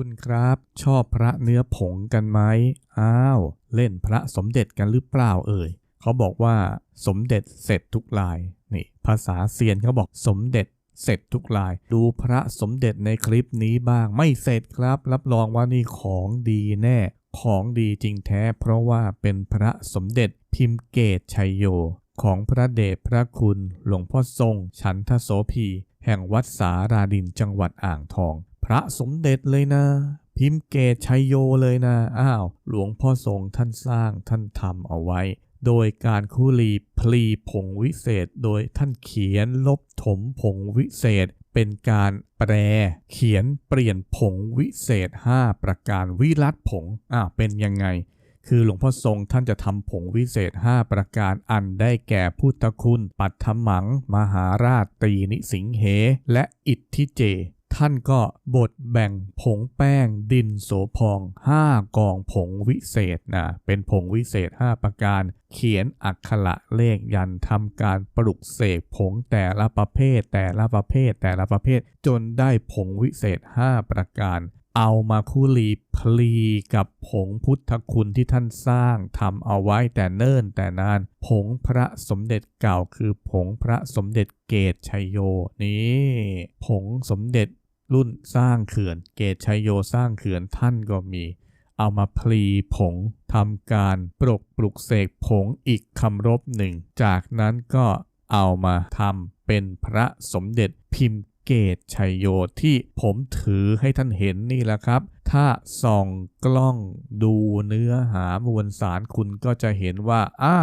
คุณครับ ชอบพระเนื้อผงกันไหมอ้าว เล่นพระสมเด็จกันหรือเปล่าเอ่ยเขาบอกว่าสมเด็จเสร็จทุกลายนี่ภาษาเซียนเขาบอกสมเด็จเสร็จทุกลาย ดูพระสมเด็จในคลิปนี้บ้างไม่เสร็จครับ รับรองว่านี่ของดีแน่ ของดีจริงแท้ เพราะว่าเป็นพระสมเด็จพิมพ์เกตชัยโย ของพระเดชพระคุณ หลวงพ่อทรง ฉันทโสพีแห่งวัดสาราดินจังหวัดอ่างทอง พระสมเด็จเลยนะ พิมพ์เกตชัยโยเลยนะ อ้าว หลวงพ่อทรงท่านสร้างท่านทำเอาไว้ โดยการคุรีพลีผงวิเศษ โดยท่านเขียนลบถมผงวิเศษ เป็นการแปลเขียนเปลี่ยนผงวิเศษ 5 ประการวิรัตผงอ้าวเป็นยังไงคือหลวงพ่อทรงท่านจะทำผงวิเศษ 5 ประการอันได้แก่พุทธคุณ ปัทมัง มหาราชตรีนิสิงเห และอิทธิเจ ท่านก็บดแบ่งผงแป้งดินโสพอง 5 กองผงวิเศษนะเป็นผงวิเศษ 5 ประการ เขียนอักขระเลขยันทำการปลุกเสกผงแต่ละประเภท แต่ละประเภทแต่ละประเภท จนได้ผงวิเศษ 5 ประการเอามาคุรีพลีกับผงพุทธคุณที่ท่านสร้างทำเอาไว้แต่เนิ่นแต่นาน ผงพระสมเด็จเก่าคือผงพระสมเด็จเกตชัยโยนี่ผงสมเด็จ รุ่นสร้างเขื่อน เกตชัยโยสร้างเขื่อนท่านก็มี เอามาพลีผงทำการปลุกปลุกเสกผงอีกคำรบหนึ่ง จากนั้นก็เอามาทำเป็นพระสมเด็จพิมพ์เกตชัยโยที่ผมถือให้ท่านเห็นนี่แหละครับ ถ้าส่องกล้องดูเนื้อหามวลสารคุณก็จะเห็นว่าอ้า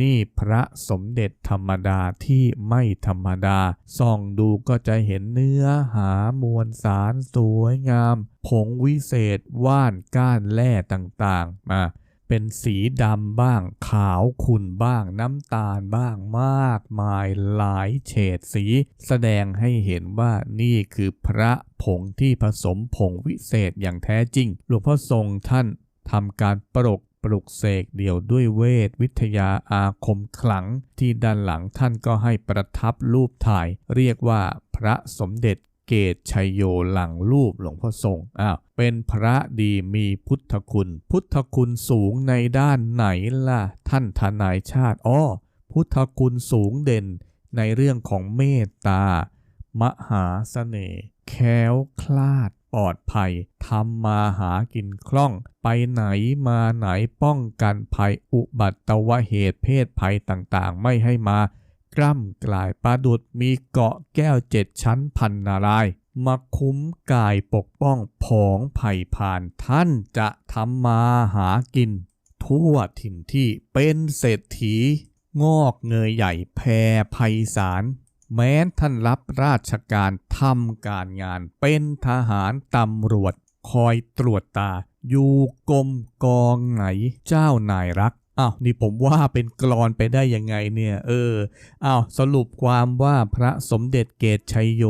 นี่พระสมเด็จธรรมดาที่ไม่ธรรมดา ส่องดูก็จะเห็นเนื้อหามวลสารสวยงาม ผงวิเศษว่านก้านแร่ต่างๆมาเป็นสีดำบ้างขาวขุ่นบ้างน้ำตาลบ้างมากมายหลายเฉดสี แสดงให้เห็นว่านี่คือพระผงที่ผสมผงวิเศษอย่างแท้จริง หลวงพ่อทรงท่านทำการปรก ปลุกเสกเดี่ยวด้วยเวทวิทยาอาคมขลัง ที่ด้านหลังท่านก็ให้ประทับรูปถ่าย เรียกว่าพระสมเด็จเกตชัยโยหลังรูปหลวงพ่อทรงอ้าวเป็นพระดีมีพุทธคุณ พุทธคุณสูงในด้านไหนล่ะ ท่านทนายชาติอ้อพุทธคุณสูงเด่นในเรื่องของเมตตา มหาเสน่ห์แค้วคลาดปลอดภัยทำมาหากินคล่อง ไปไหนมาไหนป้องกันภัยอุบัติวเหตุเพศภัยต่างๆ ไม่ให้มากล้ำกลายประดุดมีเกาะแก้วเจ็ดชั้นพันนารายมาคุ้มกายปกป้องผองไผ่ผ่านท่านจะทำมาหากิน ทั่วถิ่นที่เป็นเศรษฐี งอกเงยใหญ่แพร่ไพศาล แม้นท่านรับราชการทำการงาน เป็นทหารตำรวจ คอยตรวจตา อยู่กรมกองไหน เจ้านายรักอ้าวนี่ผมว่าเป็นกรอนไปได้ยังไงเนี่ย เอออ้าวสรุปความว่าพระสมเด็จเกตชัยโย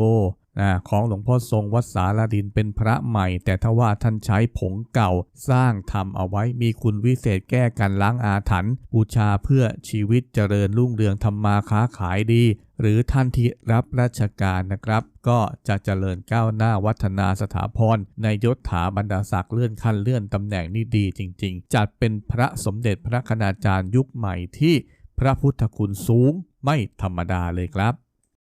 นะของหลวงพ่อทรงวัดสารดินเป็นพระใหม่ แต่ถ้าว่าท่านใช้ผงเก่าสร้างทำเอาไว้มีคุณวิเศษแก้กันล้างอาถรรพ์บูชาเพื่อชีวิตเจริญรุ่งเรืองทำมาค้าขายดี หรือท่านที่รับราชการนะครับ ก็จะเจริญก้าวหน้าวัฒนาสถาพรในยศถาบรรดาศักดิ์เลื่อนขั้นเลื่อนตำแหน่งนี่ดีจริง ๆ จัดเป็นพระสมเด็จพระคณาจารย์ยุคใหม่ที่พระพุทธคุณสูงไม่ธรรมดาเลยครับ